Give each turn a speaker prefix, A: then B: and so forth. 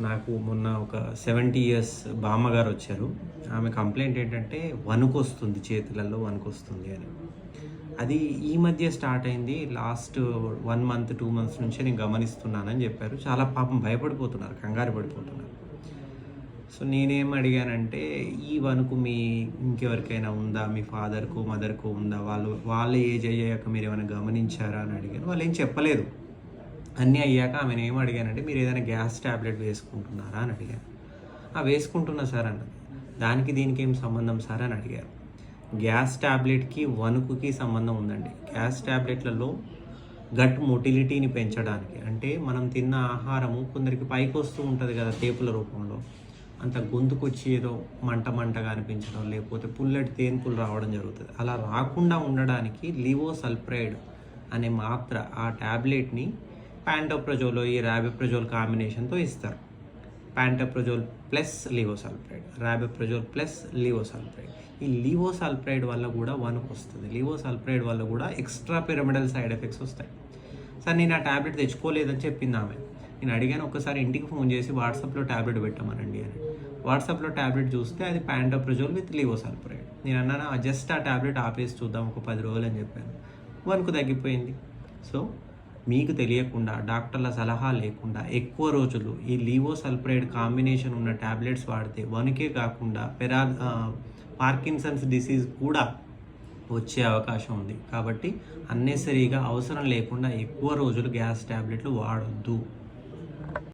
A: నాకు మొన్న ఒక సెవెంటీ ఇయర్స్ బామ్మగారు వచ్చారు. ఆమె కంప్లైంట్ ఏంటంటే వణుకొస్తుంది చేతులలో వణుకొస్తుంది అని. అది ఈ మధ్య స్టార్ట్ అయింది. Last one month two months నుంచే నేను గమనిస్తున్నానని చెప్పారు. చాలా పాపం భయపడిపోతున్నారు కంగారు పడిపోతున్నారు. సో నేనేం అడిగానంటే ఈ వణుకు మీ ఇంకెవరికైనా ఉందా? మీ ఫాదర్కు మదర్కు ఉందా? వాళ్ళు వాళ్ళ ఏజ్ అయ్యాక మీరు ఏమైనా గమనించారా అని అడిగాను. వాళ్ళు ఏం చెప్పలేదు. అన్నీ అయ్యాక ఆమెను ఏం అడిగానంటే మీరు ఏదైనా గ్యాస్ ట్యాబ్లెట్ వేసుకుంటున్నారా? అని అడిగాను. "ఆ, వేసుకుంటున్నా సార్ అన్నది. దానికి దీనికి ఏం సంబంధం సార్? అని అడిగారు. గ్యాస్ ట్యాబ్లెట్కి వణుకుకి సంబంధం ఉందండి. గ్యాస్ ట్యాబ్లెట్లలో గట్ మొటిలిటీని పెంచడానికి అంటే మనం తిన్న ఆహారము కొందరికి పైకి వస్తూ ఉంటుంది కదా తేపుల రూపంలో. అంత గొంతుకొచ్చి ఏదో మంట మంటగా అనిపించడం లేకపోతే పుల్లటి తేన్పులు రావడం జరుగుతుంది. అలా రాకుండా ఉండడానికి లివోసల్ప్రైడ్ అనే మాత్ర ఆ ట్యాబ్లెట్ని ప్యాంటోప్రజోలో ఈ ర్యాబిప్రజోల్ కాంబినేషన్తో ఇస్తారు. Pantoprazole plus levosulpiride rabeprazole plus levosulpiride ఈ లివోసల్ప్రైడ్ వల్ల కూడా వణుకు వస్తుంది. లివోసల్ప్రైడ్ వల్ల కూడా ఎక్స్ట్రా పిరమిడల్ సైడ్ ఎఫెక్ట్స్ వస్తాయి. సార్ నేను ఆ ట్యాబ్లెట్ తెచ్చుకోలేదని చెప్పింది ఆమె. నేను అడిగాను ఒకసారి ఇంటికి ఫోన్ చేసి వాట్సాప్లో ట్యాబ్లెట్ పెట్టమనండి అని. వాట్సాప్లో ట్యాబ్లెట్ చూస్తే అది ప్యాంటోప్రజోల్ విత్ లివోసల్ప్రైడ్ నేను అన్నాను జస్ట్ ఆ ట్యాబ్లెట్ ఆపేసి చూద్దాం ఒక పది రోజులు అని చెప్పాను. వణుకు తగ్గిపోయింది. సో మీకు తెలియకుండా డాక్టర్ల సలహా లేకుండా ఎక్కువ రోజులు ఈ లీవోసల్ప్రైడ్ కాంబినేషన్ ఉన్న ట్యాబ్లెట్స్ వాడితే వణుకే కాకుండా పెరా పార్కిన్సన్స్ డిసీజ్ కూడా వచ్చే అవకాశం ఉంది. కాబట్టి అన్నెసరీగా అవసరం లేకుండా ఎక్కువ రోజులు గ్యాస్ ట్యాబ్లెట్లు వాడొద్దు.